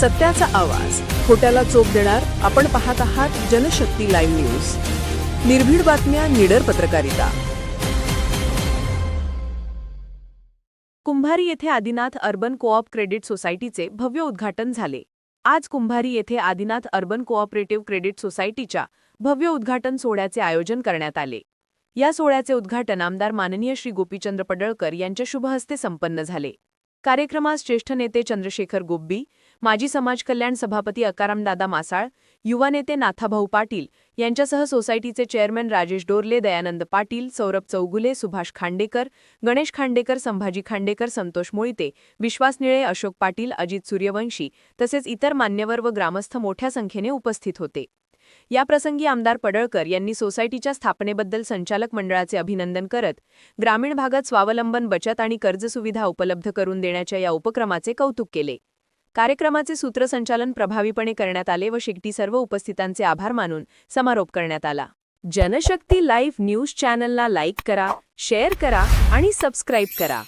सत्याचा आवाज. खोट्याला चोप देणार आपण पाहत आहात जनशक्ती लाईव्ह न्यूज. निर्भीड बातम्या निडर पत्रकारिता. कुंभारी येथे आदिनाथ अर्बन कोऑप क्रेडिट सोसायटीचे भव्य उद्घाटन झाले. आज कुंभारी येथे आदिनाथ अर्बन कोऑपरेटिव्ह क्रेडिट सोसायटीच्या भव्य उद्घाटन सोहळ्याचे आयोजन करण्यात आले. या सोहळ्याचे उद्घाटन आमदार माननीय श्री गोपीचंद्र पडळकर यांच्या शुभहस्ते संपन्न झाले. कार्यक्रमास ज्येष्ठ नेते चंद्रशेखर गोब्बी माजी समाज कल्याण सभापती अकारामदादा मासाळ युवा नेते नाथाभाऊ पाटील यांच्यासह सोसायटीचे चेअरमन राजेश डोरले दयानंद पाटील सौरभ चौगुले सुभाष खांडेकर गणेश खांडेकर संभाजी खांडेकर संतोष मोळीते विश्वास निळे अशोक पाटील अजित सूर्यवंशी तसेच इतर मान्यवर व ग्रामस्थ मोठ्या संख्येने उपस्थित होते. याप्रसंगी आमदार पडळकर यांनी सोसायटीच्या स्थापनेबद्दल संचालक मंडळाचे अभिनंदन करत ग्रामीण भागात स्वावलंबन बचत आणि कर्ज सुविधा उपलब्ध करून देण्याच्या या उपक्रमाचे कौतुक केले. कार्यक्रमाचे सूत्रसंचालन प्रभावीपणे करण्यात आले व शेगटी सर्व उपस्थितांचे आभार मानून समारोप करण्यात आला. जनशक्ती लाईव्ह न्यूज चॅनलला लाईक करा शेअर करा आणि सबस्क्राईब करा.